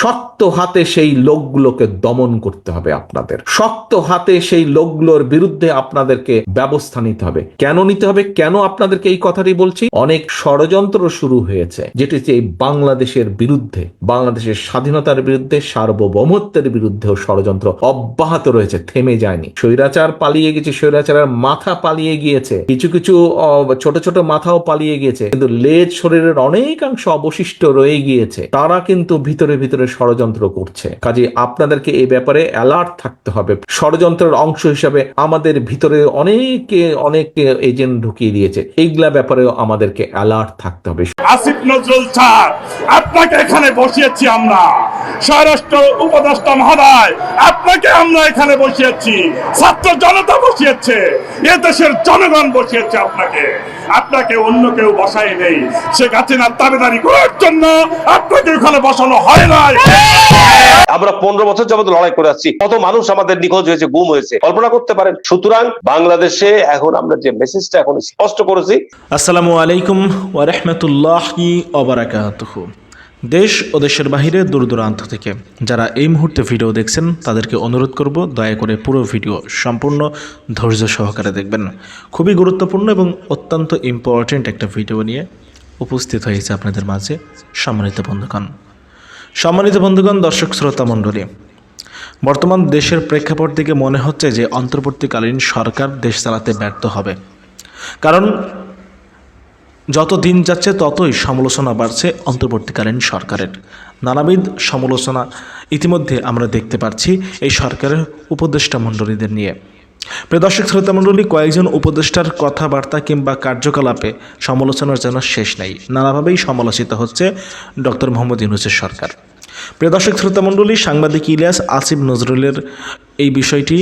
শক্ত হাতে সেই লোকগুলোকে দমন করতে হবে আপনাদের। শক্ত হাতে সেই লোকগুলোর বিরুদ্ধে আপনাদেরকে ব্যবস্থা নিতে হবে। কেন নিতে হবে? কেন আপনাদেরকে এই কথাটি বলছি? অনেক ষড়যন্ত্র শুরু হয়েছে, যেটি এই বাংলাদেশের বিরুদ্ধে, বাংলাদেশের স্বাধীনতার বিরুদ্ধে, সার্বভৌমত্বের বিরুদ্ধেও ষড়যন্ত্র অব্যাহত রয়েছে, থেমে যায়নি। স্বৈরাচার পালিয়ে গেছে, স্বৈরাচারের মাথা পালিয়ে গিয়েছে। কিছু কিছু ছোট ছোট মাথাও পালিয়ে গিয়েছে, কিন্তু লেজ শরীরের অনেকাংশ অবশিষ্ট রয়ে গিয়েছে। তারা কিন্তু ভিতরে ভিতরে ষড়যন্ত্র করছে। কাজে আপনাদেরকে এই ব্যাপারে অ্যালার্ট থাকতে হবে। ষড়যন্ত্রের অংশ হিসাবে আমাদের ভিতরে অনেকে অনেক এজেন্ট ঢুকিয়ে দিয়েছে। এইগুলা ব্যাপারেও আমাদেরকে অ্যালার্ট থাকতে হবে। আসিফ নজরুল স্যার, আপনাকে এখানে বসিয়েছি আমরা। স্বরাষ্ট্র উপদেষ্টা মহোদয়, আপনাকে আমরা এখানে বসিয়েছি। ছাত্র জনতা বসিয়েছে, এ দেশের জনগণ বসিয়েছে আপনাকে। আপনাকে অন্য কেউ বসাই নেই শেখ হাসিনার দাবিদারি করার জন্য আপনাকে এখানে বসানো হয় নাই। আমরা পনেরো বছর যাবত লড়াই করে আসছি। কত মানুষ আমাদের নিখোঁজ হয়েছে, গুম হয়েছে। কল্পনা করতে পারেন, সুতরাং বাংলাদেশে এখন আমরা যে মেসেজটা এখন স্পষ্ট করেছি, আসসালামু আলাইকুম ওয়ারহমতুল্লাহি অবরাকাতুহ দেশ ও দেশের বাহিরে দূর দূরান্ত থেকে যারা এই মুহূর্তে ভিডিও দেখছেন, তাদেরকে অনুরোধ করব, দয়া করে পুরো ভিডিও সম্পূর্ণ ধৈর্য সহকারে দেখবেন। খুবই গুরুত্বপূর্ণ এবং অত্যন্ত ইম্পর্ট্যান্ট একটা ভিডিও নিয়ে উপস্থিত হয়েছে আপনাদের মাঝে সম্মানিত বন্ধুগণ। সম্মানিত বন্ধুগণ, দর্শক শ্রোতা মণ্ডলী, বর্তমান দেশের প্রেক্ষাপট থেকে মনে হচ্ছে যে অন্তর্বর্তীকালীন সরকার দেশ চালাতে ব্যর্থ হবে। কারণ যত দিন যাচ্ছে, ততই সমালোচনা বাড়ছে অন্তর্বর্তীকালীন সরকারের। নানাবিধ সমালোচনা ইতিমধ্যে আমরা দেখতে পাচ্ছি এই সরকারের উপদেষ্টা মণ্ডলীদের নিয়ে। প্রিয় দর্শক শ্রোতা মণ্ডলী কয়েকজন উপদেষ্টার কথাবার্তা কিংবা কার্যকলাপে সমালোচনার যেন শেষ নাই, নানাভাবেই সমালোচিত হচ্ছে ডক্টর মোহাম্মদ ইউনুসের সরকার। প্রিয় দর্শক শ্রোতা মণ্ডলী সাংবাদিক ইলিয়াস আসিফ নজরুলের এই বিষয়টি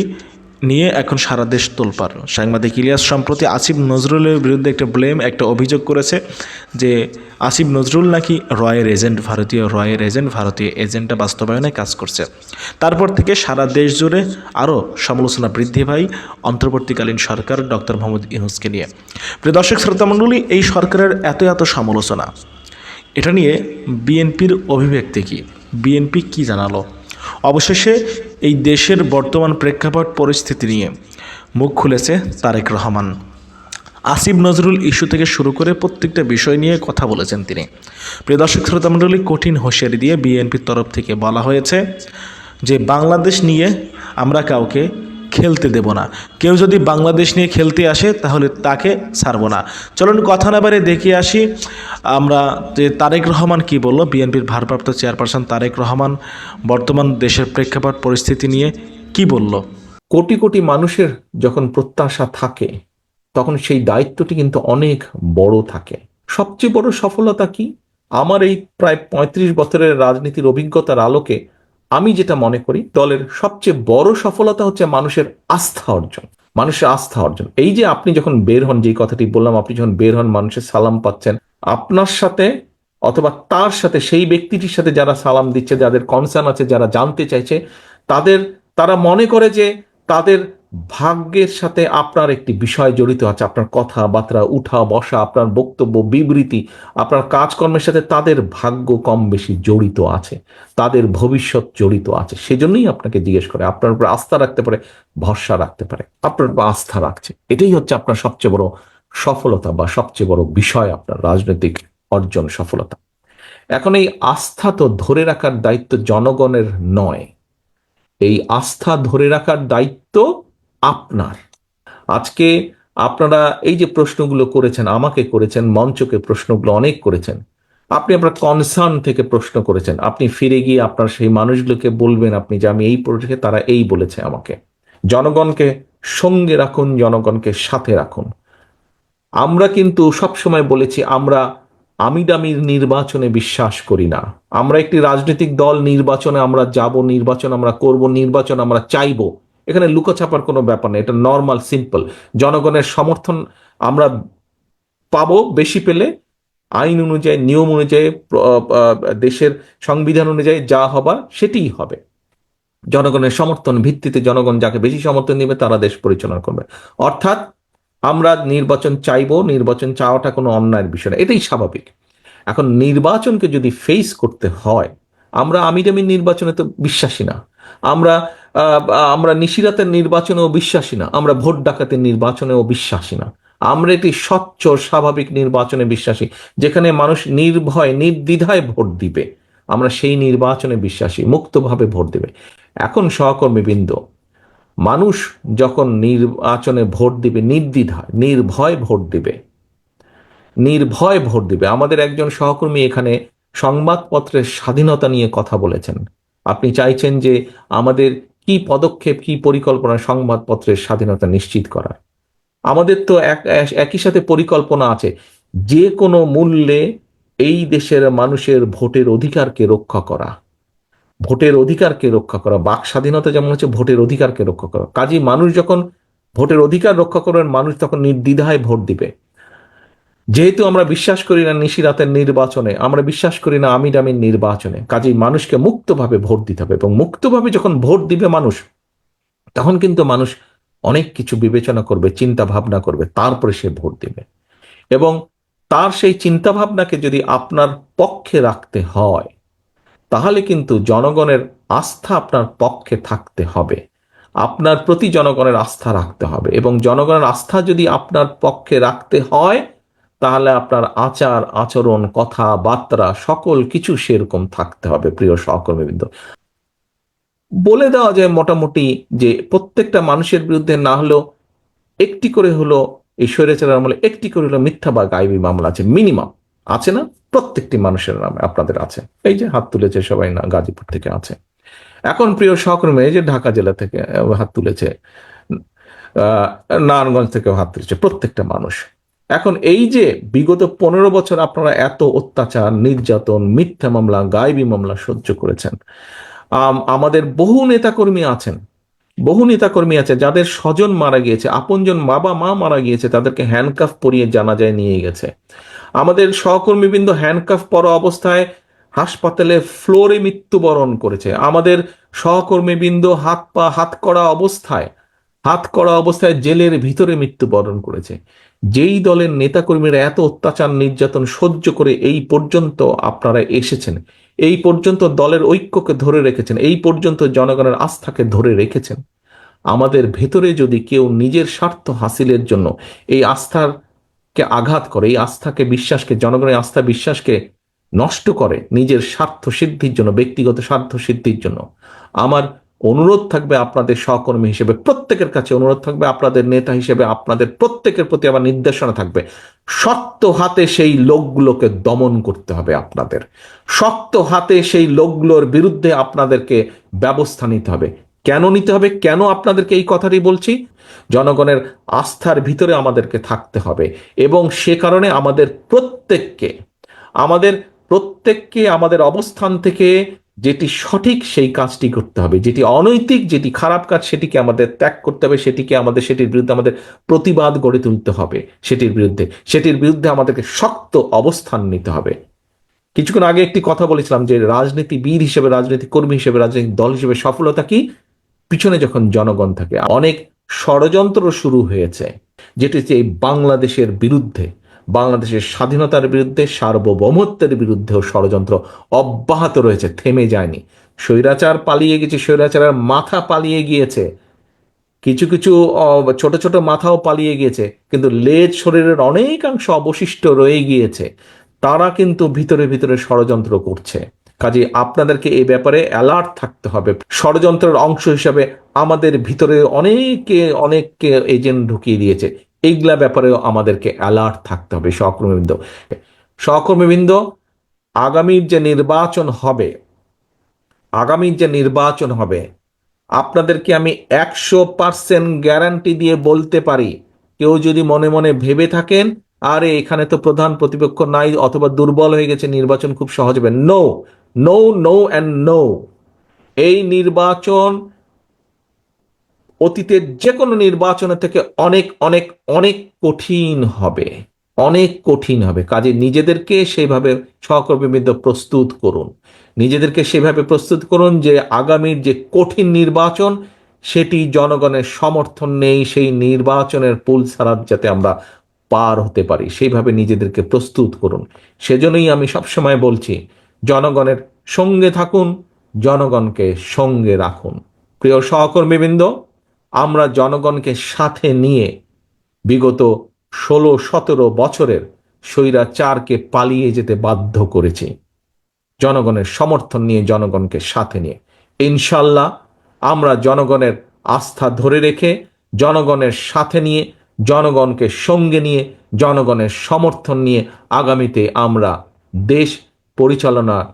নিয়ে এখন সারা দেশ তোলপার সাংবাদিক ইলিয়াস সম্প্রতি আসিফ নজরুলের বিরুদ্ধে একটা ব্লেম, একটা অভিযোগ করেছে যে আসিফ নজরুল নাকি রয়ের এজেন্ট, ভারতীয় রয়ের এজেন্ট, ভারতীয় এজেন্টটা বাস্তবায়নে কাজ করছে। তারপর থেকে সারা দেশ জুড়ে আরও সমালোচনা বৃদ্ধি পায় অন্তর্বর্তীকালীন সরকার ডক্টর মোহাম্মদ ইউনুসকে নিয়ে। প্রিয় দর্শক শ্রোতামণ্ডলী এই সরকারের এত এত সমালোচনা, এটা নিয়ে বিএনপির অভিব্যক্তি কী? বিএনপি কি জানালো? অবশেষে এই দেশের বর্তমান প্রেক্ষাপট পরিস্থিতি নিয়ে মুখ খুলেছে তারেক রহমান। আসিফ নজরুল ইস্যু থেকে শুরু করে প্রত্যেকটা বিষয় নিয়ে কথা বলেছেন তিনি। প্রিয় দর্শক, শ্রোতামণ্ডলী, কঠিন হুঁশিয়ারি দিয়ে বিএনপির তরফ থেকে বলা হয়েছে যে, বাংলাদেশ নিয়ে আমরা কাউকে খেলতে দেব না। কেউ যদি বাংলাদেশ নিয়ে খেলতে আসে, তাহলে তাকে ছাড়ব না। চলুন কথা না বারে দেখে আসি। আমরা যে তারেক রহমান কি বলল, বিএনপির ভারপ্রাপ্ত চেয়ারপারসন তারেক রহমান বর্তমান দেশের প্রেক্ষাপট, পরিস্থিতি নিয়ে কি বলল? কোটি কোটি মানুষের যখন প্রত্যাশা থাকে, তখন সেই দায়িত্বটি কিন্তু অনেক বড় থাকে। সবচেয়ে বড় সফলতা কি? আমার এই প্রায় পঁয়ত্রিশ বছরের রাজনীতির অভিজ্ঞতার আলোকে আমি যেটা মনে করি, দলের সবচেয়ে বড় সফলতা হচ্ছে মানুষের আস্থা অর্জন। মানুষের আস্থা অর্জন। এই যে আপনি যখন বের হন যে কথাটি বললাম, আপনি যখন বের হন, মানুষের সালাম পাচ্ছেন, আপনার সাথে অথবা তার সাথে, সেই ব্যক্তিটির সাথে যারা সালাম দিচ্ছে, যাদের কনসার্ন আছে, যারা জানতে চাইছে, তাদের, তারা মনে করে যে তাদের ভাগ্যের সাথে আপনার একটি বিষয় জড়িত আছে, আপনার কথাবার্তা, উঠা বসা, আপনার বক্তব্য, বিবৃতি, আপনার কাজকর্মের সাথে তাদের ভাগ্য কম বেশি জড়িত আছে, তাদের ভবিষ্যৎ জড়িত আছে। সেজন্যই আপনাকে জিজ্ঞেস করে, আপনার উপর আস্থা রাখতে পারে, ভরসা রাখতে পারে, আপনার উপর আস্থা রাখছে। এটাই হচ্ছে আপনার সবচেয়ে বড় সফলতা বা সবচেয়ে বড় বিষয় আপনার রাজনৈতিক অর্জন সফলতা। এখন এই আস্থা তো ধরে রাখার দায়িত্ব জনগণের নয়। এই আস্থা ধরে রাখার দায়িত্ব আপনার। আজকে আপনারা এই যে প্রশ্নগুলো করেছেন, আমাকে করেছেন, মঞ্চকে প্রশ্নগুলো অনেক করেছেন, আপনি আপনার কনসার্ন থেকে প্রশ্ন করেছেন, আপনি ফিরে গিয়ে আপনার সেই মানুষগুলোকে বলবেন, আপনি যে আমি এই প্রশ্নে তারা এই বলেছে আমাকে। জনগণকে সঙ্গে রাখুন, জনগণকে সাথে রাখুন। আমরা কিন্তু সবসময় বলেছি, আমরা আমিডামির নির্বাচনে বিশ্বাস করি না। আমরা একটি রাজনৈতিক দল, নির্বাচনে আমরা যাব, নির্বাচন আমরা করব, নির্বাচন আমরা চাইব। এখানে লুকোছাপার কোনো ব্যাপার নেই, এটা নর্মাল সিম্পল জনগণের সমর্থন আমরা পাবো বেশি পেলে, আইন অনুযায়ী, নিয়ম অনুযায়ী দেশের সংবিধান অনুযায়ী যা হবার সেটিই হবে। জনগণের সমর্থন ভিত্তিতে জনগণ যাকে বেশি সমর্থন দিবে তারা দেশ পরিচালনা করবে। অর্থাৎ আমরা নির্বাচন চাইব, নির্বাচন চাওয়াটা কোনো অন্যায়ের বিষয় না, এটাই স্বাভাবিক। এখন নির্বাচনকে যদি ফেস করতে হয়, আমরা আমি নির্বাচনে তো বিশ্বাসী না। আমরা আমরা নিশিরাতের নির্বাচনেও বিশ্বাসী না, আমরা ভোট ডাকাতের নির্বাচনেও বিশ্বাসী না। আমরা একটি স্বচ্ছ, স্বাভাবিক নির্বাচনে বিশ্বাসী, যেখানে মানুষ নির্ভয়, নির্দ্বিধায় ভোট দিবে। আমরা সেই নির্বাচনে বিশ্বাসী, মুক্তভাবে ভোট দিবে। এখন সহকর্মীবৃন্দ, মানুষ যখন নির্বাচনে ভোট দিবে নির্দ্বিধায় নির্ভয় ভোট দিবে। নির্ভয় ভোট দিবে। আমাদের একজন সহকর্মী এখানে সংবাদপত্রের স্বাধীনতা নিয়ে কথা বলেছেন। আপনি চাইছেন যে আমাদের কি পদক্ষেপ, কি পরিকল্পনা সংবাদপত্রের স্বাধীনতা নিশ্চিত করার? আমাদের তো এক একই সাথে পরিকল্পনা আছে। যে কোনো মূল্যে এই দেশের মানুষের ভোটের অধিকারকে রক্ষা করা, ভোটের অধিকারকে রক্ষা করা, বাক স্বাধীনতা যেমন হচ্ছে ভোটের অধিকারকে রক্ষা করা। কাজী মানুষ যখন ভোটের অধিকার রক্ষা করবেন, মানুষ তখন নির্দ্বিধায় ভোট দিবে। যেহেতু আমরা বিশ্বাস করি না নিশিরাতের নির্বাচনে, আমরা বিশ্বাস করি না আমির নির্বাচনে, কাজেই মানুষকে মুক্তভাবে ভোট দিতে হবে এবং মুক্তভাবে যখন ভোট দিবে মানুষ, তখন কিন্তু মানুষ অনেক কিছু বিবেচনা করবে চিন্তা ভাবনা করবে, তারপরে সে ভোট দিবে। এবং তার সেই চিন্তা ভাবনাকে যদি আপনার পক্ষে রাখতে হয়, তাহলে কিন্তু জনগণের আস্থা আপনার পক্ষে থাকতে হবে। আপনার প্রতি জনগণের আস্থা রাখতে হবে এবং জনগণের আস্থা যদি আপনার পক্ষে রাখতে হয় তাহলে আপনার আচার, আচরণ কথাবার্তা সকল কিছু সেরকম থাকতে হবে, প্রিয় সহকর্মীবৃন্দ। বলে দেওয়া যায় মোটামুটি যে প্রত্যেকটা মানুষের বিরুদ্ধে না হলেও একটি করে হলো এই স্বৈরাচারের আমলে, একটি করে হলো মিথ্যা বা গায়েবী মামলা আছে মিনিমাম আছে না? প্রত্যেকটি মানুষের নামে আপনাদের আছে। এই যে হাত তুলেছে সবাই না, গাজীপুর থেকে আছে। এখন প্রিয় সহকর্মী, এই যে ঢাকা জেলা থেকে হাত তুলেছে নারায়ণগঞ্জ থেকে হাত তুলেছে প্রত্যেকটা মানুষ। এখন এই যে বিগত পনেরো বছর আপনারা এত অত্যাচার, নির্যাতন, মিথ্যা মামলা গায়েবী মামলা সহ্য করেছেন। আমাদের বহু নেতাকর্মী আছেন, বহু নেতাকর্মী আছে যাদের স্বজন মারা গিয়েছে, আপনজন বাবা মা মারা গিয়েছে, তাদেরকে হ্যান্ডকাফ পরিয়ে জানাজায় নিয়ে গেছে। আমাদের সহকর্মীবৃন্দ হ্যান্ডকাফ পরা অবস্থায় হাসপাতালে ফ্লোরে মৃত্যুবরণ করেছে। আমাদের সহকর্মীবৃন্দ হাত পা, হাত করা অবস্থায় হাত করা অবস্থায় জেলের ভিতরে মৃত্যুবরণ করেছে। যেই দলের নেতাকর্মীরা এত অত্যাচার, নির্যাতন সহ্য করে এই পর্যন্ত আপনারা এসেছেন। এই পর্যন্ত দলের ঐক্যকে ধরে রেখেছেন। এই পর্যন্ত জনগণের আস্থাকে ধরে রেখেছেন। আমাদের ভেতরে যদি কেউ নিজের স্বার্থ হাসিলের জন্য এই আস্থার কে আঘাত করে, এই আস্থাকে বিশ্বাসকে, জনগণের আস্থা বিশ্বাসকে নষ্ট করে নিজের স্বার্থ সিদ্ধির জন্য, ব্যক্তিগত স্বার্থ সিদ্ধির জন্য, আমার অনুরোধ থাকবে আপনাদের সহকর্মী হিসেবে, প্রত্যেকের কাছে অনুরোধ থাকবে, আপনাদের নেতা হিসেবে, আপনাদের প্রত্যেকের প্রতি আমার নির্দেশনা থাকবে। শক্ত হাতে সেই লোকগুলোকে দমন করতে হবে আপনাদের। শক্ত হাতে সেই লোকগুলোর বিরুদ্ধে আপনাদেরকে ব্যবস্থা নিতে হবে। কেন নিতে হবে? কেন আপনাদেরকে এই কথাটি বলছি? জনগণের আস্থার ভিতরে আমাদেরকে থাকতে হবে এবং সে কারণে আমাদের প্রত্যেককে আমাদের প্রত্যেককে, আমাদের অবস্থান থেকে যেটি সঠিক সেই কাজটি করতে হবে। যেটি অনৈতিক, যেটি খারাপ কাজ, সেটিকে আমাদের ত্যাগ করতে হবে, সেটিকে আমাদের, সেটির বিরুদ্ধে আমাদের প্রতিবাদ গড়ে তুলতে হবে সেটির বিরুদ্ধে। সেটির বিরুদ্ধে আমাদেরকে শক্ত অবস্থান নিতে হবে। কিছুক্ষণ আগে একটি কথা বলেছিলাম যে রাজনীতিবিদ হিসেবে রাজনীতি কর্মী হিসেবে, রাজনৈতিক দল হিসেবে সফলতা কি? পিছনে যখন জনগণ থাকে, অনেক ষড়যন্ত্র শুরু হয়েছে, যেটি এই বাংলাদেশের বিরুদ্ধে। বাংলাদেশের স্বাধীনতার বিরুদ্ধে, সার্বভৌমত্বের বিরুদ্ধেও ষড়যন্ত্র অব্যাহত রয়েছে, থেমে যায়নি। স্বৈরাচার পালিয়ে গেছে, স্বৈরাচারের মাথা পালিয়ে গিয়েছে। কিছু কিছু ছোট ছোট মাথাও পালিয়ে গিয়েছে, কিন্তু লেজ শরীরের অনেকাংশ অবশিষ্ট রয়ে গিয়েছে। তারা কিন্তু ভিতরে ভিতরে ষড়যন্ত্র করছে। কাজে আপনাদেরকে এই ব্যাপারে অ্যালার্ট থাকতে হবে। ষড়যন্ত্রের অংশ হিসাবে আমাদের ভিতরে অনেকে, অনেককে এজেন্ট ঢুকিয়ে দিয়েছে। এইগুলা ব্যাপারেও আমাদেরকে অ্যালার্ট থাকতে হবে, সহকর্মীবৃন্দ। সহকর্মীবৃন্দ আগামীর যে নির্বাচন হবে আগামীর যে নির্বাচন হবে, আপনাদেরকে আমি একশো পার্সেন্ট গ্যারান্টি দিয়ে বলতে পারি, কেউ যদি মনে মনে ভেবে থাকেন, আরে এখানে তো প্রধান প্রতিপক্ষ নাই অথবা দুর্বল হয়ে গেছে, নির্বাচন খুব সহজ হবে। No no no and no এই নির্বাচন অতীতের যে কোনো নির্বাচনের থেকে অনেক অনেক অনেক কঠিন হবে। অনেক কঠিন হবে। কাজে নিজেদেরকে সেইভাবে সহকর্মীবৃন্দ প্রস্তুত করুন। নিজেদেরকে সেভাবে প্রস্তুত করুন যে আগামীর যে কঠিন নির্বাচন, সেটি জনগণের সমর্থন নেই, সেই নির্বাচনের পুল ছাড়ার যাতে আমরা পার হতে পারি সেইভাবে নিজেদেরকে প্রস্তুত করুন। সেজন্যই আমি সবসময় বলছি, জনগণের সঙ্গে থাকুন, জনগণকে সঙ্গে রাখুন। প্রিয় সহকর্মীবৃন্দ আমরা জনগণকে সাথে নিয়ে বিগত ষোলো সতেরো বছরের স্বৈরাচারকে পালিয়ে যেতে বাধ্য করেছি। জনগণের সমর্থন নিয়ে জনগণকে সাথে নিয়ে। ইনশাল্লাহ আমরা জনগণের আস্থা ধরে রেখে, জনগণের সাথে নিয়ে, জনগণকে সঙ্গে নিয়ে, জনগণের সমর্থন নিয়ে আগামীতে আমরা দেশ পরিচালনার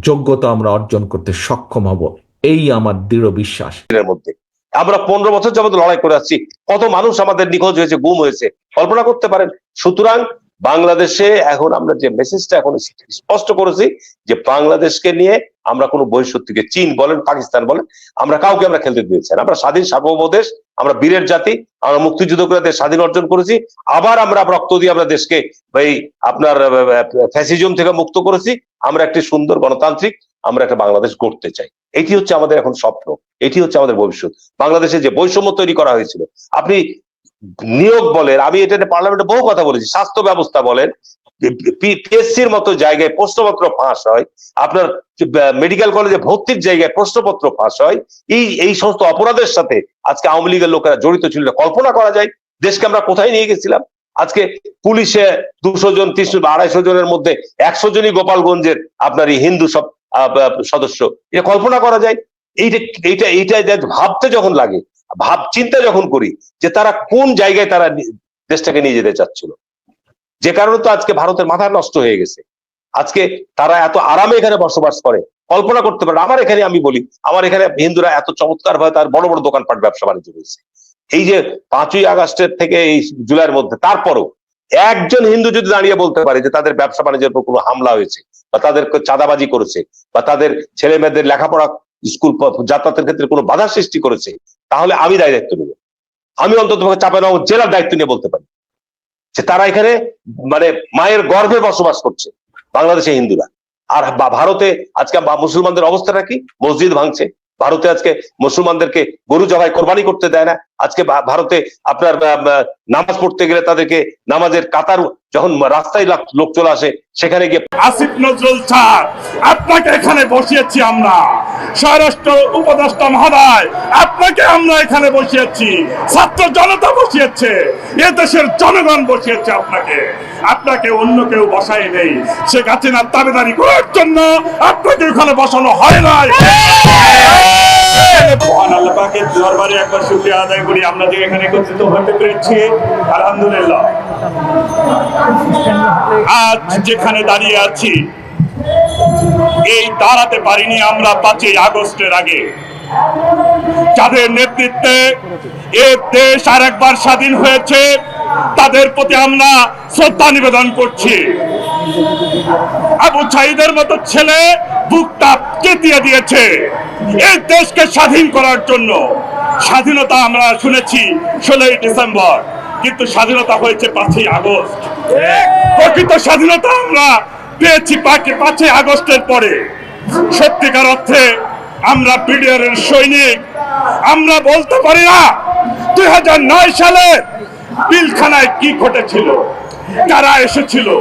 যোগ্যতা আমরা অর্জন করতে সক্ষম হব। এই আমার দৃঢ় বিশ্বাস। মধ্যে আমরা পনেরো বছর যাবত লড়াই করে আসছি। কত মানুষ আমাদের নিখোঁজ হয়েছে, গুম হয়েছে। কল্পনা করতে পারেন। সুতরাং বাংলাদেশে এখন আমরা যে মেসেজটা এখন স্পষ্ট করেছি যে বাংলাদেশকে নিয়ে আমরা কোনো বহিঃশক্তিকে চীন বলেন, পাকিস্তান বলেন, আমরা কাউকে আমরা খেলতে দিয়েছি। আমরা স্বাধীন সার্বভৌম দেশ আমরা বীরের জাতি, আমরা মুক্তিযুদ্ধ করে দেশ স্বাধীন অর্জন করেছি, আবার আমরা রক্ত দিয়ে আমরা দেশকে এই আপনার ফ্যাসিজম থেকে মুক্ত করেছি, আমরা একটি সুন্দর গণতান্ত্রিক, আমরা একটা বাংলাদেশ গড়তে চাই এটি হচ্ছে আমাদের এখন স্বপ্ন, এটি হচ্ছে আমাদের ভবিষ্যৎ বাংলাদেশে যে বৈষম্য তৈরি করা হয়েছিল, আপনি নিয়োগ বলেন, আমি এটা পার্লামেন্টে বহু কথা বলেছি, স্বাস্থ্য ব্যবস্থা বলেন পিএসসির মতো জায়গায় প্রশ্নপত্র ফাঁস হয়, আপনার মেডিকেল কলেজে ভর্তির জায়গায় প্রশ্নপত্র ফাঁস হয়, এই এই সমস্ত অপরাধের সাথে আজকে আওয়ামী লীগের লোকেরা জড়িত ছিল। কল্পনা করা যায়, দেশকে আমরা কোথায় নিয়ে গেছিলাম আজকে পুলিশে দুশো জন, তিনশো বা আড়াইশো জনের মধ্যে একশো জনই গোপালগঞ্জের আপনার এই হিন্দু সব সদস্য, এটা কল্পনা করা যায়, এইটা এইটা এইটা ভাবতে যখন লাগে ভাব চিন্তা যখন করি যে তারা কোন জায়গায় তারা দেশটাকে নিয়ে যেতে চাচ্ছিল। যে কারণে তো আজকে ভারতের মাথা নষ্ট হয়ে গেছে। আজকে তারা এত আরামে এখানে বসবাস করে, কল্পনা করতে পারে আমার এখানে আমি বলি, আমার এখানে হিন্দুরা এত চমৎকার ভাবে তার বড় বড় দোকানপাট ব্যবসা বাণিজ্য রয়েছে এই যে পাঁচই আগস্টের থেকে এই জুলাইয়ের মধ্যে, তারপরও একজন হিন্দু যদি দাঁড়িয়ে বলতে পারে যে তাদের ব্যবসা বাণিজ্যের উপর কোনো হামলা হয়েছে, বা তাদেরকে চাঁদাবাজি করেছে, বা তাদের ছেলে মেয়েদের লেখাপড়া স্কুল যাতায়াতের ক্ষেত্রে কোনো বাধা সৃষ্টি করেছে, তাহলে আমি দায় দায়িত্ব নেব। আমি অন্তত চাপে জেলার দায়িত্ব নিয়ে বলতে পারি। যে তারা এখানে মানে মায়ের গর্ভে বসবাস করছে, বাংলাদেশে হিন্দুরা। আর বা- ভারতে আজকে মুসলমানদের অবস্থাটা কি? মসজিদ ভাঙছে। ভারতে আজকে মুসলমানদেরকে গরু জবাই কোরবানি করতে দেয় না। আজকে ভারতে আপনার নামাজ পড়তে গেলে তাদেরকে নামাজের কাতার যখন রাস্তায় লোক চলে আসে, সেখানে গিয়ে আসিফ নজরুল স্যার, আপনাকে এখানে বসিয়েছি আমরা। স্বরাষ্ট্র উপদেষ্টা মহোদয়, আপনাকে আমরা এখানে বসিয়েছি। ছাত্র জনতা বসিয়েছে, এ দেশের জনগণ বসিয়েছে আপনাকে। আপনাকে অন্য কেউ বসাই নেই। শেখ হাসিনার দাবিদারি করার জন্য আপনাকে ওখানে বসানো হয় নাই। দরবারে একবার শুকরিয়া আদায় করি। আমরা যে এখানে একত্রিত হতে পেরেছি, আলহামদুলিল্লাহ। আজ যেখানে দাঁড়িয়ে আছি, এই দাঁড়াতে পারিনি আমরা পাঁচই আগস্টের আগে। যাদের নেতৃত্বে এ দেশ আর একবার স্বাধীন হয়েছে, তাদের প্রতি আমরা শ্রদ্ধা নিবেদন করছি। আবু সাইদের মতো ছেলে বুকটা চেতিয়ে দিয়েছে এই দেশকে স্বাধীন করার জন্য। স্বাধীনতা আমরা শুনেছি ষোলোই ডিসেম্বর। কিন্তু স্বাধীনতা হয়েছে পাঁচই আগস্ট। প্রকৃত স্বাধীনতা আমরা পেয়েছি পাঁচ- পাঁচই আগস্টের পরে। সত্যিকার অর্থে আমরা বিডিআর এর সৈনিক। আমরা বলতে পারি না দুই হাজার নয় সালে পিলখানায় কি ঘটেছিল। কারা এসেছিল?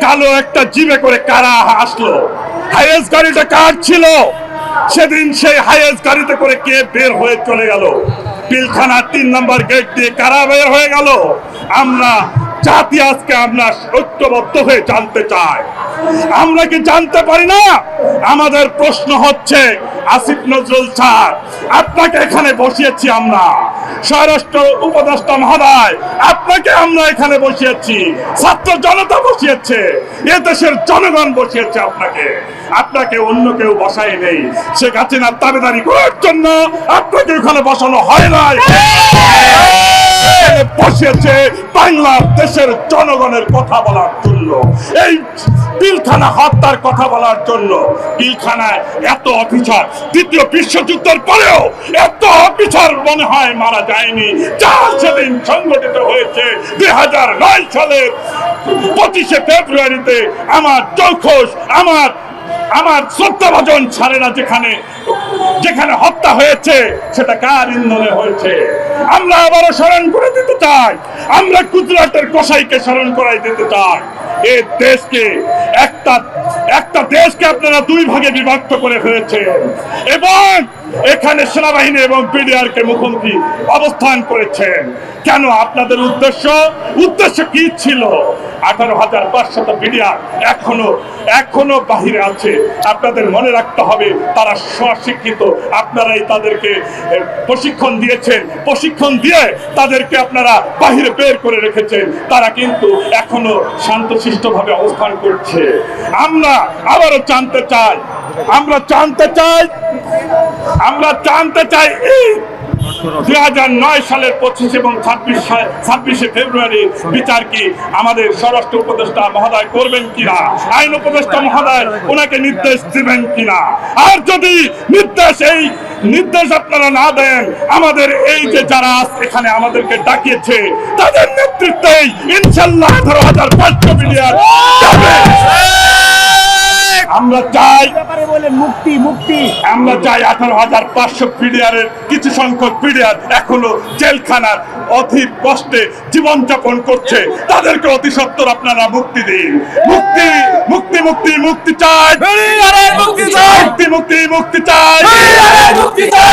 কালো একটা জিবে করে কারা আসলো? হাইয়েস্ট গাড়িটা কার ছিল? সেদিন সেই হাইয়েস্ট গাড়িতে করে কে বের হয়ে চলে গেল? পিলখানার তিন নম্বর গেট দিয়ে কারা বের হয়ে গেল? আমরা জাতি আজকে আমরা ঐক্যবদ্ধ হয়ে জানতে চাই। আমরা কি জানতে পারি না? আমাদের প্রশ্ন হচ্ছে, আসিফ নজরুল স্যার, আপনাকে এখানে বসিয়েছি আমরা। স্বরাষ্ট্র উপদেষ্টা মহোদয়, আপনাকে আমরা এখানে বসিয়েছি। ছাত্র জনতা বসিয়েছে, এ দেশের জনগণ বসিয়েছে আপনাকে। আপনাকে অন্য কেউ বসাই নেই। শেখ হাসিনার দাবিদারি করার জন্য আপনাকে ওখানে বসানো হয় নাই। বসেছে বাংলাদেশের জনগণের কথা বলার জন্য। এই পিলখানা হত্যার কথা বলার জন্য পিলখানায় এত অফিসার, দ্বিতীয় বিশ্বযুদ্ধের পরেও এত অফিসার মনে হয় মারা যায়নি। যা সেদিন সংগঠিত হয়েছে দুই হাজার নয় সালের পঁচিশে ফেব্রুয়ারিতে। আমার চৌখোশ, আমার আমার শ্রদ্ধাভাজন ছাড়ে না যেখানে যেখানে হত্যা হয়েছে, সেটা কার ইন্ধনে হয়েছে? আমরা আবারও স্মরণ করে দিতে চাই। আমরা গুজরাটের কসাইকে স্মরণ করাই দিতে চাই। এ দেশকে, একটা একটা দেশকে আপনারা দুই ভাগে বিভক্ত করে ফেলেছেন। এবং এখানে সেনাবাহিনী এবং বিডিআর কে মুখোমুখি অবস্থান করেছেন। কেন? আপনাদের উদ্দেশ্য? উদ্দেশ্য কি ছিল? আঠারো হাজার পাঁচশত বিডিআর এখনও এখনও বাহিরে আছে। আপনাদের মনে রাখতে হবে, তারা স্বশিক্ষিত। আপনারাই তাদেরকে প্রশিক্ষণ দিয়েছেন। প্রশিক্ষণ দিয়ে তাদেরকে আপনারা বাহিরে বের করে রেখেছেন। তারা কিন্তু এখনও শান্তশিষ্ট ভাবে অবস্থান করছে। আমরা আবারও জানতে চাই আমরা জানতে চাই, আমরা জানতে চাই এই দুই হাজার নয় সালের পঁচিশ এবং ছাব্বিশ ছাব্বিশে ফেব্রুয়ারি বিচার কি আমাদের স্বরাষ্ট্র উপদেষ্টা মহোদয় করবেন কিনা? আইন উপদেষ্টা মহোদয় ওনাকে নির্দেশ দিবেন কিনা? আর যদি নির্দেশ এই নির্দেশ আপনারা না দেন, আমাদের এই যে যারা এখানে আমাদেরকে ডাকিয়েছে, তাদের নেতৃত্বেই ইনশাল্লাহ আঠারো হাজার পাঁচশো মিলিয়ন আমরা চাই মুক্তি মুক্তি। আমরা চাই আঠারো হাজার পাঁচশো পিডিয়ারের কিছু সংখ্যক পিডিয়ার এখনও জেলখানার অধীর কষ্টে জীবনযাপন করছে। তাদেরকে অতি সত্তর আপনারা মুক্তি দিন। মুক্তি মুক্তি মুক্তি মুক্তি মুক্তি চাই। মুক্তি মুক্তি মুক্তি চাই।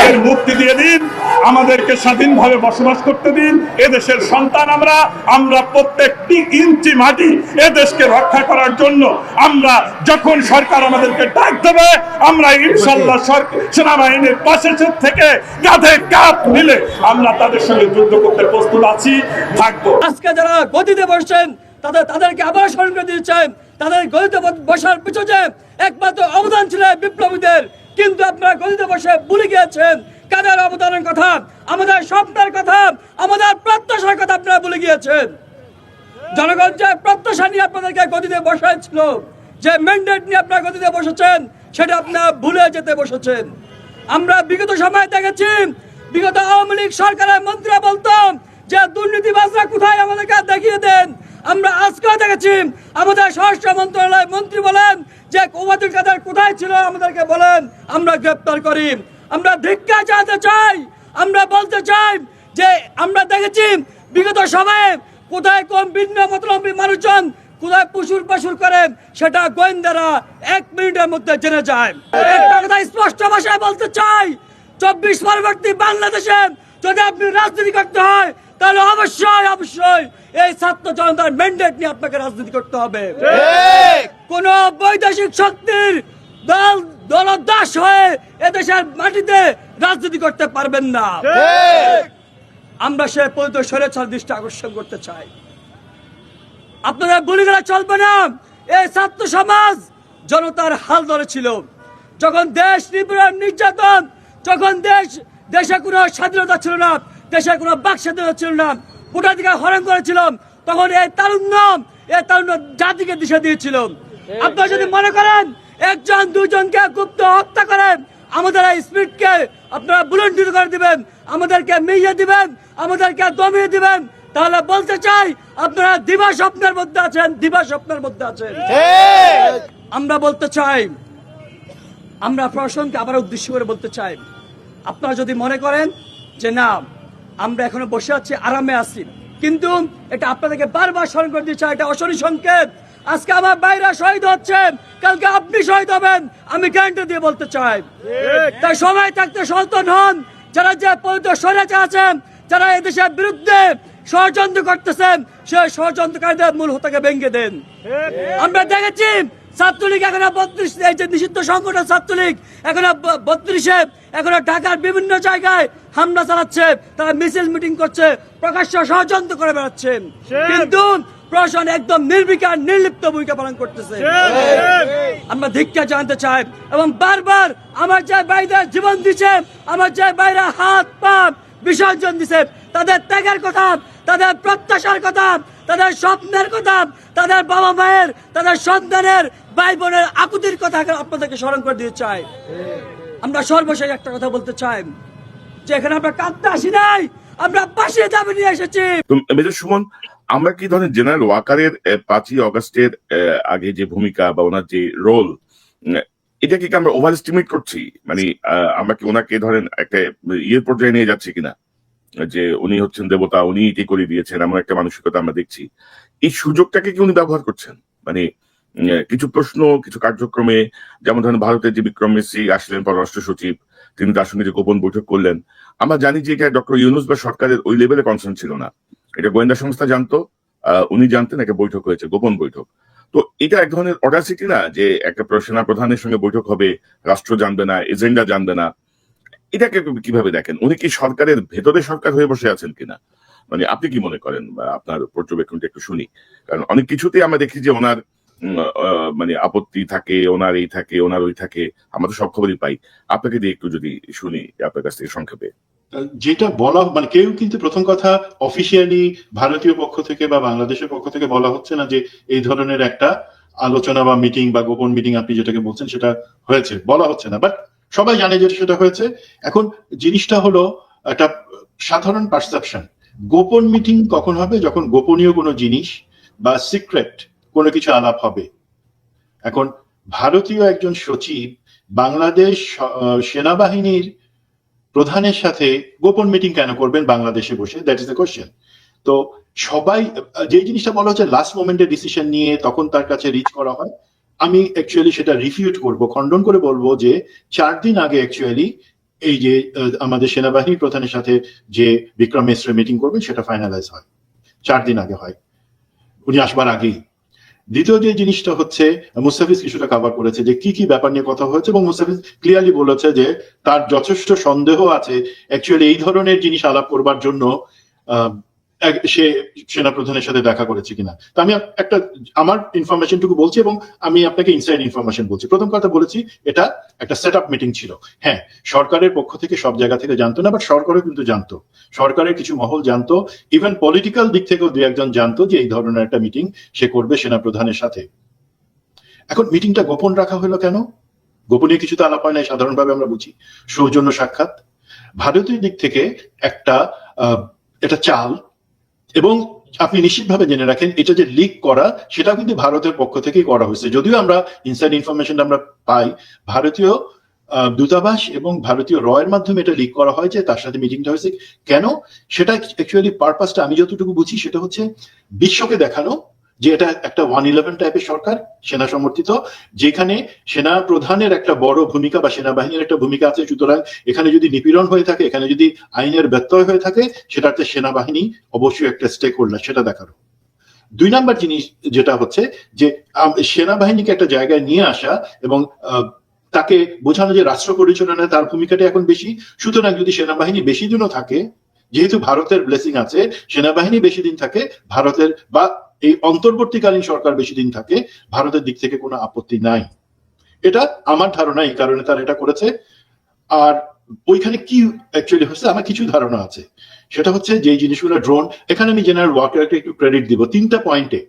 এর মুক্তি দিয়ে দিন আমাদেরকে স্বাধীনভাবে বসবাস করতে দিন। এদেশের সন্তান আমরা আমরা প্রত্যেকটি ইঞ্চি মাটি এদেশকে রক্ষা করার জন্য আমরা যখন সরকার আমাদেরকে ডাক দেবে আমরা ইনশাল্লাহ সরকার সেনাবাহিনীর পাশে থেকে কাঁধে কাঁধ মিলে আমরা তাদের সঙ্গে যুদ্ধ করতে প্রস্তুত আছি থাকব। আজকে যারা গদিতে বসছেন তাদের, তাদেরকে আবার স্মরণ করে দিচ্ছেন তাদের গদিতে ব- বসার পিছনে একমাত্র অবদান ছিল বিপ্লবীদের। কিন্তু আপনারা গদিতে বসে ভুলে গিয়েছেন। কাদের অবদানের কথা? আমাদের স্বপ্নের কথা, আমাদের প্রত্যাশার কথা আপনারা ভুলে গিয়েছেন। জনগণ যে প্রত্যাশা নিয়ে আপনাদেরকে গদিতে বসাইছিল, যে ম্যান্ডেট নিয়ে আপনারা গদিতে বসেছেন, সেটা আপনারা ভুলে যেতে বসেছেন। আমরা বিগত সময় দেখেছি, বিগত আওয়ামী লীগ সরকারের মন্ত্রীরা বলতাম যে দুর্নীতিবাজরা কোথায় আমাদেরকে দেখিয়ে দেন আমরা আজকেও দেখেছি আমাদের স্বরাষ্ট্র মন্ত্রণালয় মন্ত্রী বলেন যে ওবায়দুল কাদের কোথায় ছিল আমাদেরকে বলেন, আমরা গ্রেপ্তার করি। আমরা ধিক্ষা চাইতে চাই। আমরা বলতে চাই যে আমরা দেখেছি বিগত সময়ে কোথায় কোন ভিন্ন মতলম্বী মানুষজন কোথায় পশুর পশুর করেন সেটা গোয়েন্দারা এক মিনিটের মধ্যে জেনে যায়। একটা কথা স্পষ্ট ভাষায় বলতে চাই, চব্বিশ পরবর্তী বাংলাদেশে যদি আপনি রাজনীতি করতে হয় তাহলে অবশ্যই অবশ্যই এই ছাত্র জনতার ম্যান্ডেট নিয়ে আপনাকে রাজনীতি করতে হবে। কোন বৈদেশিক শক্তির দল দলদাস হয়ে এদেশের মাটিতে রাজনীতি করতে পারবেন না। আমরা সে পরিত সরেছার দৃষ্টি আকর্ষণ করতে চাই। আপনারা গেলে চলবে না। এই ছাত্র সমাজ জনতার হাল ধরেছিল। যখন দেশ নিপীড়ন নির্যাতন যখন দেশ দেশে কোনো স্বাধীনতা ছিল না দেশে কোনো বাক স্বাধীনতা ছিল না। ভোটাধিকার হরণ করেছিল তখন এই তারুণ্য এই তারুণ্য জাতিকে দিশা দিয়েছিল। আপনারা যদি মনে করেন একজন দুজনকে গুপ্ত হত্যা করেন আমাদের এই স্পিডকে আপনারা বুলন্ডিত করে দিবেন আমাদেরকে মিইয়ে দিবেন আমাদেরকে দমিয়ে দিবেন তাহলে বলতে চাই আপনারা দিবা স্বপ্নের মধ্যে আছেন দিবা স্বপ্নের মধ্যে আছেন। আমরা বলতে চাই আমরা প্রশাসনকে আবার উদ্দেশ্য করে বলতে চাই আপনারা যদি মনে করেন যে না আমরা এখনও বসে আছি আরামে আছি কিন্তু এটা আপনাদেরকে বারবার স্মরণ করে দিচ্ছে এটা অশনি সংকেত। আজকে আমার বাইরা শহীদ হচ্ছেন কালকে আপনি শহীদ হবেন আমি গ্যারান্টি দিয়ে বলতে চাই। তাই সময় থাকতে সচেতন হন যারা যে পবিত্র স্বৈরাচার আছেন যারা এদেশের বিরুদ্ধে ষড়যন্ত্র করতেছেন সেই ষড়যন্ত্রকারীদের মূল হতাকে ভেঙে দেন। আমরা দেখেছি ছাত্রলীগ এখনও বত্রিশ এই যে নিষিদ্ধ সংগঠন ছাত্রলীগ এখনও বত্রিশে এখনও ঢাকার বিভিন্ন জায়গায় হামলা চালাচ্ছে তারা মিছিল মিটিং করছে প্রকাশ্য ষড়যন্ত্র করে বেড়াচ্ছে। কিন্তু প্রশাসন একদম নির্বিকার নির্লিপ্ত ভূমিকা পালন করতেছে। আমরা ধিক্ষা জানতে চাই এবং বারবার আমার যে বাইরা জীবন দিচ্ছে আমার যে বাইরা হাত পা বিসর্জন দিছে। তাদের ত্যাগের কথা, তাদের প্রত্যাশার কথা, তাদের স্বপ্নের কথা, তাদের বাবা মায়ের, তাদের সন্তানের ভাই বোনের আকুতির কথা আপনাদেরকে স্মরণ করে দিতে চাই। আমরা সর্বশেষ একটা কথা বলতে চাই যে এখানে আমরা কাঁদতে আসি নাই, আমরা পাশে দাবি নিয়ে এসেছি। মেজর সুমন, আমরা কি ধরেন জেনারেল ওয়াকারের পাঁচই অগস্টের আগে যে ভূমিকা বা ওনার যে রোল এটা কি আমরা ওভার এস্টিমেট করছি? মানে আমরা কি ওনাকে ধরেন একটা ইয়ের পর্যায়ে নিয়ে যাচ্ছি কিনা? যে উনি হচ্ছেন দেবতা, উনি এটি করে দিয়েছেন, এমন একটা মানসিকতা আমরা দেখছি। এই সুযোগটাকে কি উনি ব্যবহার করছেন? মানে কিছু প্রশ্ন, কিছু কার্যক্রমে, যেমন ধরেন ভারতের যে বিক্রম মিশ্রি আসলেন পররাষ্ট্র সচিব, তিনি তার সঙ্গে যে গোপন বৈঠক করলেন, আমরা জানি যে এটা ডক্টর ইউনুস বা সরকারের ওই লেভেলে কনসার্ন ছিল না। এটা গোয়েন্দা সংস্থা জানতো উনি জানতেন একটা বৈঠক হয়েছে, গোপন বৈঠক। তো এটা এক ধরনের অডাসিটি না যে একটা প্র- সেনা প্রধানের সঙ্গে বৈঠক হবে, রাষ্ট্র জানবে না এজেন্ডা জানবে না। এটাকে কীভাবে দেখেন? উনি কি সরকারের ভেতরে সরকার হয়ে বসে আছেন কিনা? মানে আপনি কি মনে করেন? আপনার পর্যবেক্ষণটা একটু শুনি। কারণ অনেক কিছুতেই আমরা দেখি যে ওনার মানে আপত্তি থাকে, ওনার এই থাকে, ওনার ওই থাকে। আমরা তো সব খবরই পাই। আপনাকে দিয়ে একটু যদি শুনি, আপনার কাছ থেকে সংক্ষেপে। যেটা বলা মানে কেউ কিন্তু প্রথম কথা অফিসিয়ালি ভারতীয় পক্ষ থেকে বা বাংলাদেশের পক্ষ থেকে বলা হচ্ছে না যে এই ধরনের একটা আলোচনা বা মিটিং বা গোপন মিটিং আপনি যেটাকে বলছেন সেটা হয়েছে, বলা হচ্ছে না। বাট সবাই জানে যে সেটা হয়েছে। এখন জিনিসটা হলো একটা সাধারণ পারসেপশন গোপন মিটিং কখন হবে? যখন গোপনীয় কোনো জিনিস বা সিক্রেট কোনো কিছু আলাপ হবে। এখন ভারতীয় একজন সচিব বাংলাদেশ সেনাবাহিনীর প্রধানের সাথে গোপন মিটিং কেন করবেন বাংলাদেশে বসে? দ্যাট ইজ দ্য কোয়েশ্চেন তো সবাই যে জিনিসটা বলা হচ্ছে লাস্ট মোমেন্টে ডিসিশন নিয়ে তখন তার কাছে রিচ করা হয়। আমি অ্যাকচুয়ালি সেটা রিফিউট করব, খণ্ডন করে বলব যে চার দিন আগে অ্যাকচুয়ালি এই যে আমাদের সেনাবাহিনী প্রধানের সাথে যে বিক্রম মিশ্র মিটিং করবেন, সেটা ফাইনালাইজ হয়। চার দিন আগে হয়। উনি আসবার আগেই। দ্বিতীয় যে জিনিসটা হচ্ছে, মুস্তাফিজ কিছুটা কভার করেছে যে কি কি ব্যাপার নিয়ে কথা হয়েছে এবং মুস্তাফিজ ক্লিয়ারলি বলেছে যে তার যথেষ্ট সন্দেহ আছে অ্যাকচুয়ালি এই ধরনের জিনিস আলাপ করবার জন্য সে সেনা প্রধানের সাথে দেখা করেছে কিনা। তো আমি একটা, আমার ইনফরমেশনটুকু বলছি এবং আমি আপনাকে ইনসাইড ইনফরমেশন বলছি। প্রথম কথা বলেছি, এটা একটা সেট আপ মিটিং ছিল। হ্যাঁ সরকারের পক্ষ থেকে সব জায়গা থেকে জানতো না বাট সরকারও কিন্তু জানতো। সরকারের কিছু মহল জানতো ইভেন পলিটিক্যাল দিক থেকেও দু একজন জানতো যে এই ধরনের একটা মিটিং সে করবে সেনা প্রধানের সাথে। এখন মিটিংটা গোপন রাখা হলো কেন? গোপনীয় কিছু তো আলাপ হয় নাই, সাধারণভাবে আমরা বুঝি। সৌজন্য সাক্ষাৎ। ভারতীয় দিক থেকে একটা এটা চাল এবং আপনি নিশ্চিতভাবে জেনে রাখেন, এটা যে লিক করা, সেটা কিন্তু ভারতের পক্ষ থেকেই করা হয়েছে। যদিও আমরা ইনসাইড ইনফরমেশন আমরা পাই, ভারতীয় দূতাবাস এবং ভারতীয় রয়ের মাধ্যমে এটা লিক করা হয় যে তার সাথে মিটিংটা হয়েছে। কেন? সেটা অ্যাকচুয়ালি পারপাসটা আমি যতটুকু বুঝি সেটা হচ্ছে, বিশ্বকে দেখানো যে এটা একটা ওয়ান ইলেভেন টাইপের সরকার, সেনা সমর্থিত, যেখানে সেনা প্রধানের একটা বড় ভূমিকা বা সেনাবাহিনীর একটা ভূমিকা আছে। সুতরাং এখানে যদি নিপীড়ন হয়ে থাকে, এখানে যদি আইনের ব্যত্যয় হয়ে থাকে, সেটাতে সেনাবাহিনী অবশ্যই একটা স্টেক হোল্ডার সেটা দেখানো দুই নাম্বার জিনিস যেটা হচ্ছে যে সেনাবাহিনীকে একটা জায়গায় নিয়ে আসা এবং তাকে বোঝানো যে রাষ্ট্র পরিচালনায় তার ভূমিকাটা এখন বেশি। সুতরাং যদি সেনাবাহিনী বেশি দিনও থাকে, যেহেতু ভারতের ব্লেসিং আছে, সেনাবাহিনী বেশি দিন থাকে, ভারতের বা এই অন্তর্বর্তীকালীন সরকার বেশি দিন থাকে, ভারতের দিক থেকে কোনো আপত্তি নাই। এটা আমার ধারণা, এই কারণে তার এটা করেছে। আর ওইখানে কি অ্যাকচুয়ালি হচ্ছে, আমার কিছু ধারণা আছে। সেটা হচ্ছে যে জিনিসগুলো ড্রোন এখানে আমি জেনারেল ওয়াকারকে একটু ক্রেডিট দিব। তিনটা পয়েন্টে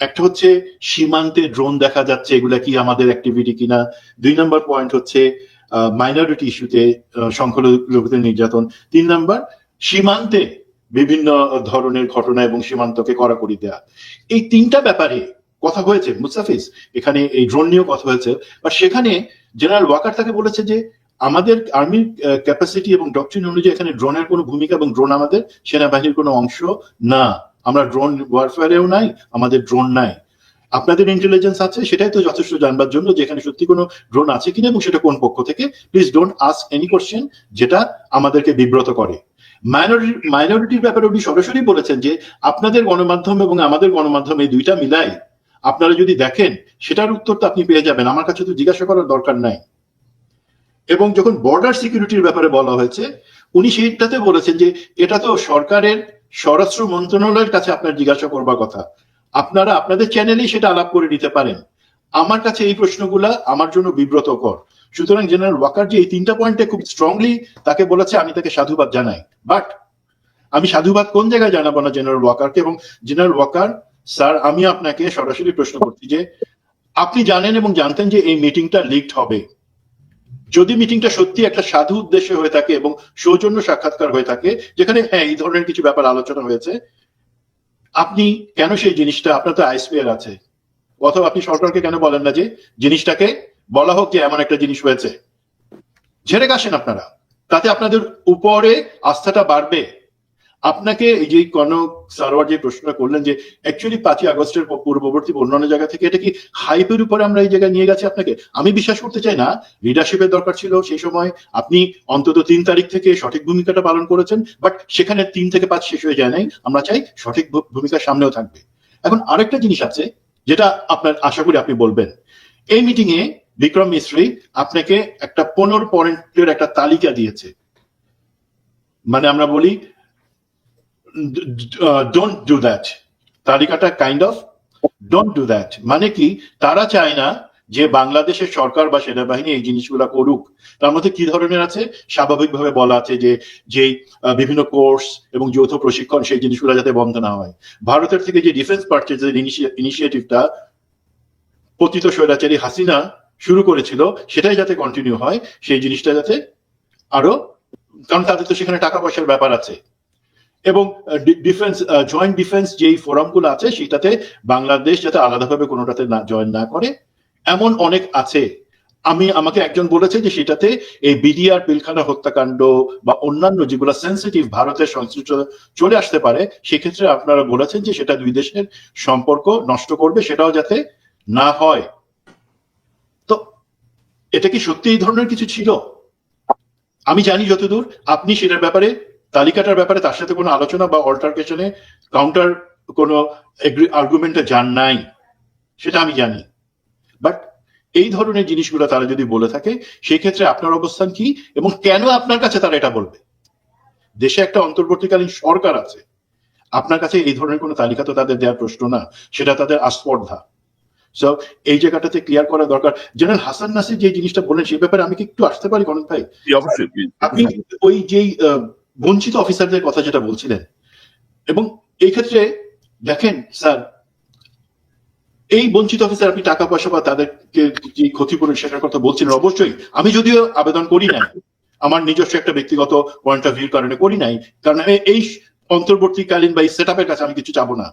একটা হচ্ছে সীমান্তে ড্রোন দেখা যাচ্ছে, এগুলা কি আমাদের অ্যাক্টিভিটি কিনা। দুই নম্বর পয়েন্ট হচ্ছে মাইনরিটি ইস্যুতে সংখ্যালঘুদের নির্যাতন। তিন নম্বর সীমান্তে বিভিন্ন ধরনের ঘটনা এবং সীমান্তকে কড়াকড়ি দেয়া। এই তিনটা ব্যাপারে কথা হয়েছে, মুস্তাফিজ, এখানে এই ড্রোন নিয়েও কথা হয়েছে। বা সেখানে জেনারেল ওয়াকার তাকে বলেছে যে, আমাদের আর্মির ক্যাপাসিটি এবং ডক্টরিন অনুযায়ী এখানে ড্রোনের কোনো ভূমিকা এবং ড্রোন আমাদের সেনাবাহিনীর কোনো অংশ না। আমরা ড্রোন ওয়ারফেয়ারেও নাই, আমাদের ড্রোন নাই। আপনাদের ইন্টেলিজেন্স আছে, সেটাই তো যথেষ্ট জানবার জন্য যেখানে সত্যি কোনো ড্রোন আছে কিনা এবং সেটা কোন পক্ষ থেকে। Please don't ask any question যেটা আমাদেরকে বিব্রত করে। মাইনরিটির ব্যাপারে উনি সরাসরি বলেছেন যে আপনাদের গণমাধ্যম এবং আমাদের গণমাধ্যম এই দুইটা মিলাই আপনারা যদি দেখেন, সেটার উত্তর তো আপনি পেয়ে যাবেন। আমার কাছে তো জিজ্ঞাসা করার দরকার নাই। এবং যখন বর্ডার সিকিউরিটির ব্যাপারে বলা হয়েছে, উনি সেইটাতে বলেছেন যে এটা তো সরকারের, স্বরাষ্ট্র মন্ত্রণালয়ের কাছে আপনার জিজ্ঞাসা করবার কথা। আপনারা আপনাদের চ্যানেলেই সেটা আলাপ করে নিতে পারেন। আমার কাছে এই প্রশ্নগুলা আমার জন্য বিব্রতকর। সুতরাং জেনারেল ওয়াকার যে এই তিনটা পয়েন্টে খুব স্ট্রংলি তাকে বলেছে, আমি তাকে সাধুবাদ জানাই। বাট আমি সাধুবাদ কোন জায়গায় জানাব না জেনারেল ওয়াকারকে? এবং জেনারেল ওয়াকার, স্যার, আমি আপনাকে সরাসরি প্রশ্ন করছি যে, আপনি জানেন এবং জানতেন যে এই মিটিংটা লিকড হবে। যদি মিটিংটা সত্যি একটা সাধু উদ্দেশ্যে হয়ে থাকে এবং সৌজন্য সাক্ষাৎকার হয়ে থাকে, যেখানে হ্যাঁ এই ধরনের কিছু ব্যাপার আলোচনা হয়েছে, আপনি কেন সেই জিনিসটা, আপনার তো আইসপিআর আছে। অথবা আপনি সরকারকে কেন বলেন না যে, জিনিসটাকে বলা হোক যে এমন একটা জিনিস হয়েছে। ঝেড়ে গাছেন আপনারা। তাতে আপনাদের উপরে আস্থাটা বাড়বে। আপনাকে এই যে কনক, সারোয়ার যে প্রশ্নটা করলেন যে অ্যাকচুয়ালি পাঁচই আগস্টের পূর্ববর্তী অন্যান্য জায়গা থেকে এটা কি হাইপের উপরে আমরা এই জায়গায় নিয়ে গেছি আপনাকে? আমি বিশ্বাস করতে চাই না। লিডারশিপের দরকার ছিল সেই সময়। আপনি অন্তত তিন তারিখ থেকে সঠিক ভূমিকাটা পালন করেছেন বাট সেখানে তিন থেকে পাঁচ শেষ হয়ে যায় নাই। আমরা চাই সঠিক ভূমিকা সামনেও থাকবে। এখন আরেকটা জিনিস আছে, যেটা আপনার আশা করি আপনি বলবেন। এই মিটিং এ বিক্রম মিশ্রী আপনাকে একটা পনেরো পয়েন্টের একটা তালিকা দিয়েছে। মানে আমরা বলি ডোন্ট ডু দ্যাট তালিকাটা kind of don't do that মানে কি, তারা চায় না যে বাংলাদেশের সরকার বা সেনাবাহিনী এই জিনিসগুলো করুক। তার মধ্যে কি ধরনের আছে? স্বাভাবিকভাবে বলা আছে যে যেই বিভিন্ন কোর্স এবং যৌথ প্রশিক্ষণ সেই জিনিসগুলো যাতে বন্ধ না হয়। ভারতের থেকে যে ডিফেন্স পারচেজের ইনিশিয়েটিভটা পতিত স্বৈরাচারী হাসিনা শুরু করেছিল, সেটাই যাতে কন্টিনিউ হয়, সেই জিনিসটা যাতে আরও, কারণ তাদের তো সেখানে টাকা পয়সার ব্যাপার আছে। এবং ডিফেন্স জয়েন্ট ডিফেন্স যেই ফোরামগুলো আছে, সেটাতে বাংলাদেশ যাতে আলাদাভাবে কোনোটাতে না জয়েন না করে, এমন অনেক আছে। আমি, আমাকে একজন বলেছে যে সেটাতে এই বিডিআর পিলখানা হত্যাকাণ্ড বা অন্যান্য যেগুলো সেন্সিটিভ ভারতের সংশ্লিষ্ট চলে আসতে পারে, সেক্ষেত্রে আপনারা বলেছেন যে সেটা দুই দেশের সম্পর্ক নষ্ট করবে, সেটাও যাতে না হয়। এটা কি সত্যি এই ধরনের কিছু ছিল? আমি জানি যতদূর, আপনি সেটার ব্যাপারে, তালিকাটার ব্যাপারে তার সাথে কোনো আলোচনা বা অল্টারকেশনে কাউন্টার কোনো আর্গুমেন্টে যান নাই, সেটা আমি জানি। বাট এই ধরনের জিনিসগুলো তারা যদি বলে থাকে সেই ক্ষেত্রে আপনার অবস্থান কি এবং কেন আপনার কাছে তারা এটা বলবে? দেশে একটা অন্তর্বর্তীকালীন সরকার আছে। আপনার কাছে এই ধরনের কোনো তালিকা তো তাদের দেওয়ার প্রশ্ন না, সেটা তাদের আস্পর্ধা। সো এই জায়গাটাতে ক্লিয়ার করা দরকার। জেনারেল হাসান নাসির যে জিনিসটা বললেন সেই ব্যাপারে আমি কি একটু আসতে পারি কনক ভাই? অবশ্যই আপনি ওই যেই বঞ্চিত অফিসারদের কথা যেটা বলছিলেন এবং এই ক্ষেত্রে দেখেন স্যার এই বঞ্চিত অফিসার আপনি টাকা পয়সা বা তাদেরকে যে ক্ষতিপূরণ সেটার কথা বলছিলেন অবশ্যই। আমি যদিও আবেদন করি নাই আমার নিজস্ব একটা ব্যক্তিগত পয়েন্ট অফ ভিউর কারণে করি নাই কারণ আমি এই অন্তর্বর্তীকালীন বা এই সেট আপের কাছে আমি কিছু চাবো না।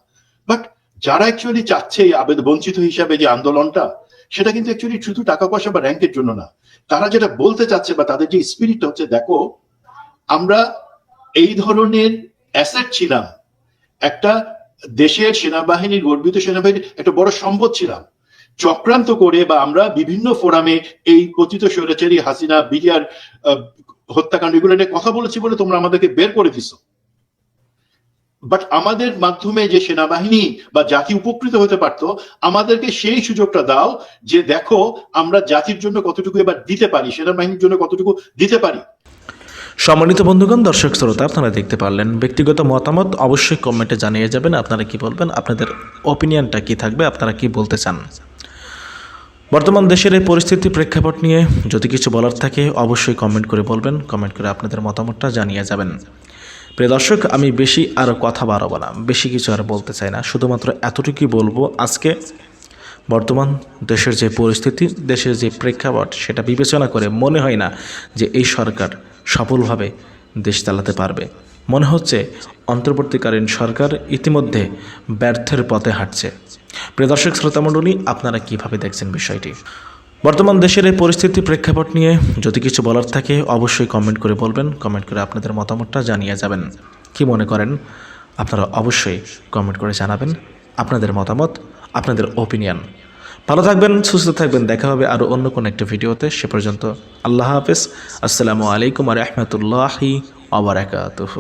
বাট যারা অ্যাকচুয়ালি চাচ্ছে এই আবেদন বঞ্চিত হিসাবে যে আন্দোলনটা, সেটা কিন্তু অ্যাকচুয়ালি শুধু টাকা পয়সা বা র্যাঙ্কের জন্য না। তারা যেটা বলতে চাচ্ছে বা তাদের যে স্পিরিট হচ্ছে, দেখো, আমরা এই ধরনের অ্যাসেট ছিলাম, একটা দেশের সেনাবাহিনীর গর্বিত সেনাবাহিনীর একটা বড় সম্পদ ছিলাম। চক্রান্ত করে বা আমরা বিভিন্ন ফোরামে এই পতিত স্বৈরাচারী হাসিনা, বিডিআর হত্যাকাণ্ড এগুলো নিয়ে কথা বলেছি বলে তোমরা আমাদেরকে বের করে দিছো। বাট আমাদের মাধ্যমে যে সেনাবাহিনী বা জাতি উপকৃত হতে পারত, আমাদেরকে সেই সুযোগটা দাও যে দেখো আমরা জাতির জন্য কতটুকু এবার দিতে পারি, সেনাবাহিনীর জন্য কতটুকু দিতে পারি। সম্মানিত বন্ধুগণ, দর্শক, শ্রোতা, আপনারা দেখতে পারলেন ব্যক্তিগত মতামত। অবশ্যই কমেন্টে জানিয়ে যাবেন আপনারা কি বলবেন, আপনাদের ওপিনিয়নটা কি থাকবে, আপনারা কি বলতে চান। বর্তমান দেশের এই পরিস্থিতি প্রেক্ষাপট নিয়ে যদি কিছু বলার থাকে, অবশ্যই কমেন্ট করে বলবেন, কমেন্ট করে আপনাদের মতামতটা জানিয়ে যাবেন। প্রিয় দর্শক, আমি বেশি আর কথা বাড়াবো না। বেশি কিছু আর বলতে চাই না। শুধুমাত্র এতটুকুই বলব, আজকে বর্তমান দেশের যে পরিস্থিতি, দেশের যে প্রেক্ষাপট, সেটা বিবেচনা করে মনে হয় না যে এই সরকার সফলভাবে দেশ চালাতে পারবে। মনে হচ্ছে অন্তর্বর্তীকালীন সরকার ইতিমধ্যে ব্যর্থের পথে হাঁটছে। প্রিয় দর্শক, শ্রোতামণ্ডলী, আপনারা কীভাবে দেখছেন বিষয়টি? বর্তমান দেশের এই পরিস্থিতি প্রেক্ষাপট নিয়ে যদি কিছু বলার থাকে, অবশ্যই কমেন্ট করে বলবেন কমেন্ট করে আপনাদের মতামতটা জানিয়ে যাবেন। কি মনে করেন? আপনারা অবশ্যই কমেন্ট করে জানাবেন আপনাদের মতামত, আপনাদের ওপিনিয়ন ভালো থাকবেন, সুস্থ থাকবেন, দেখা হবে আরও অন্য কোনো একটা ভিডিওতে। সে পর্যন্ত আল্লাহ হাফেজ। আসসালামু আলাইকুম আর রহমতুল্লাহি আবরাকাতুহু